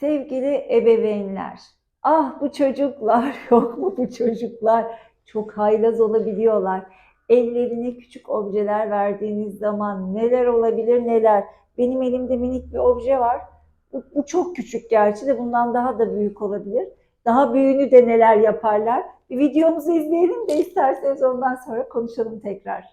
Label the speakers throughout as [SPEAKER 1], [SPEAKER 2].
[SPEAKER 1] Sevgili ebeveynler, ah bu çocuklar, yok mu bu çocuklar? Çok haylaz olabiliyorlar. Ellerine küçük objeler verdiğiniz zaman neler olabilir neler. Benim elimde minik bir obje var. Bu, bu çok küçük gerçi de bundan daha da büyük olabilir. Daha büyüğünü de neler yaparlar. Bir videomuzu izleyelim de isterseniz ondan sonra konuşalım tekrar.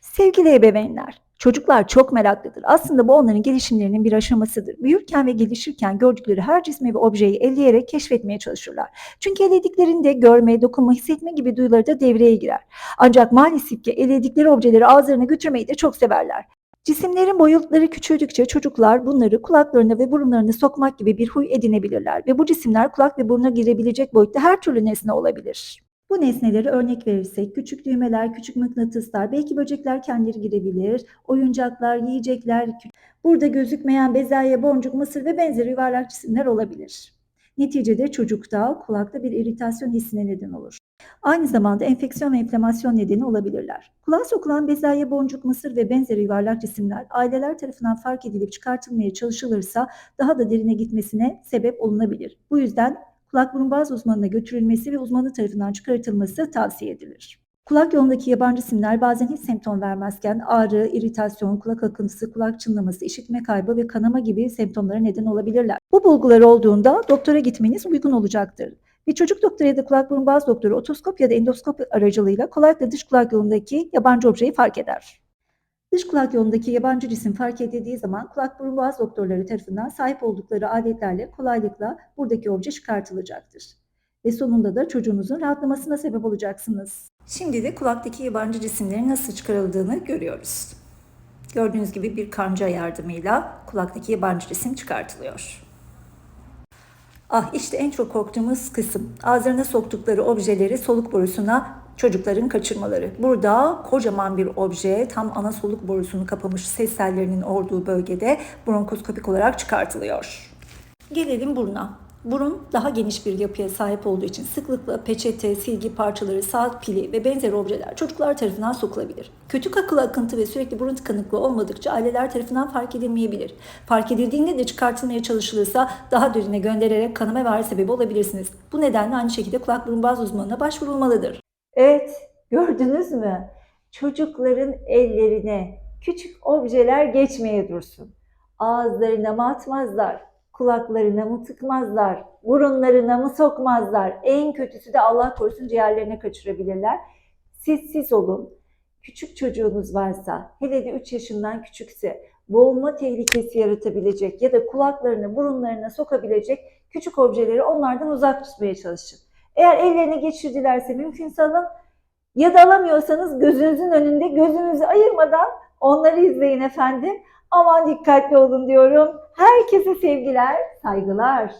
[SPEAKER 1] Sevgili ebeveynler, çocuklar çok meraklıdır. Aslında bu onların gelişimlerinin bir aşamasıdır. Büyürken ve gelişirken gördükleri her cismi ve objeyi elleyerek keşfetmeye çalışırlar. Çünkü ellediklerinde görme, dokunma, hissetme gibi duyuları da devreye girer. Ancak maalesef ki elledikleri objeleri ağızlarına götürmeyi de çok severler. Cisimlerin boyutları küçüldükçe çocuklar bunları kulaklarına ve burunlarına sokmak gibi bir huy edinebilirler ve bu cisimler kulak ve buruna girebilecek boyutta her türlü nesne olabilir. Bu nesneleri örnek verirsek küçük düğmeler, küçük mıknatıslar, belki böcekler kendileri girebilir, oyuncaklar, yiyecekler, burada gözükmeyen bezelye, boncuk, mısır ve benzeri yuvarlak cisimler olabilir. Neticede çocukta kulakta bir iritasyon hissine neden olur. Aynı zamanda enfeksiyon ve inflamasyon nedeni olabilirler. Kulağa sokulan bezelye, boncuk, mısır ve benzeri yuvarlak cisimler aileler tarafından fark edilip çıkartılmaya çalışılırsa daha da derine gitmesine sebep olunabilir. Bu yüzden kulak burun boğaz uzmanına götürülmesi ve uzmanı tarafından çıkartılması tavsiye edilir. Kulak yolundaki yabancı simler bazen hiç semptom vermezken ağrı, iritasyon, kulak akıntısı, kulak çınlaması, işitme kaybı ve kanama gibi semptomlara neden olabilirler. Bu bulgular olduğunda doktora gitmeniz uygun olacaktır. Bir çocuk doktoru ya da kulak burun boğaz doktoru otoskop ya da endoskop aracılığıyla kolaylıkla dış kulak yolundaki yabancı objeyi fark eder. Dış kulak yolundaki yabancı cisim fark edildiği zaman kulak burun boğaz doktorları tarafından sahip oldukları aletlerle kolaylıkla buradaki obje çıkartılacaktır. Ve sonunda da çocuğunuzun rahatlamasına sebep olacaksınız. Şimdi de kulaktaki yabancı cisimlerin nasıl çıkarıldığını görüyoruz. Gördüğünüz gibi bir kanca yardımıyla kulaktaki yabancı cisim çıkartılıyor. Ah işte en çok korktuğumuz kısım. Ağızlarına soktukları objeleri soluk borusuna çocukların kaçırmaları. Burada kocaman bir obje tam ana soluk borusunu kapamış ses tellerinin olduğu bölgede bronkoskopik olarak çıkartılıyor. Gelelim buruna. Burun daha geniş bir yapıya sahip olduğu için sıklıkla peçete, silgi parçaları, saat pili ve benzeri objeler çocuklar tarafından sokulabilir. Kötü kakılı akıntı ve sürekli burun tıkanıklığı olmadıkça aileler tarafından fark edilmeyebilir. Fark edildiğinde de çıkartılmaya çalışılırsa daha derine göndererek kanama ve sebebi olabilirsiniz. Bu nedenle aynı şekilde kulak burun boğaz uzmanına başvurulmalıdır. Evet, gördünüz mü? Çocukların ellerine küçük objeler geçmeye dursun. Ağızlarına mı atmazlar, kulaklarına mı tıkmazlar, burunlarına mı sokmazlar. En kötüsü de Allah korusun ciğerlerine kaçırabilirler. Siz siz olun. Küçük çocuğunuz varsa, hele de 3 yaşından küçükse, boğulma tehlikesi yaratabilecek ya da kulaklarına, burunlarına sokabilecek küçük objeleri onlardan uzak tutmaya çalışın. Eğer ellerine geçirdilerse mümkünse alın ya da alamıyorsanız gözünüzün önünde gözünüzü ayırmadan onları izleyin efendim. Aman dikkatli olun diyorum. Herkese sevgiler, saygılar.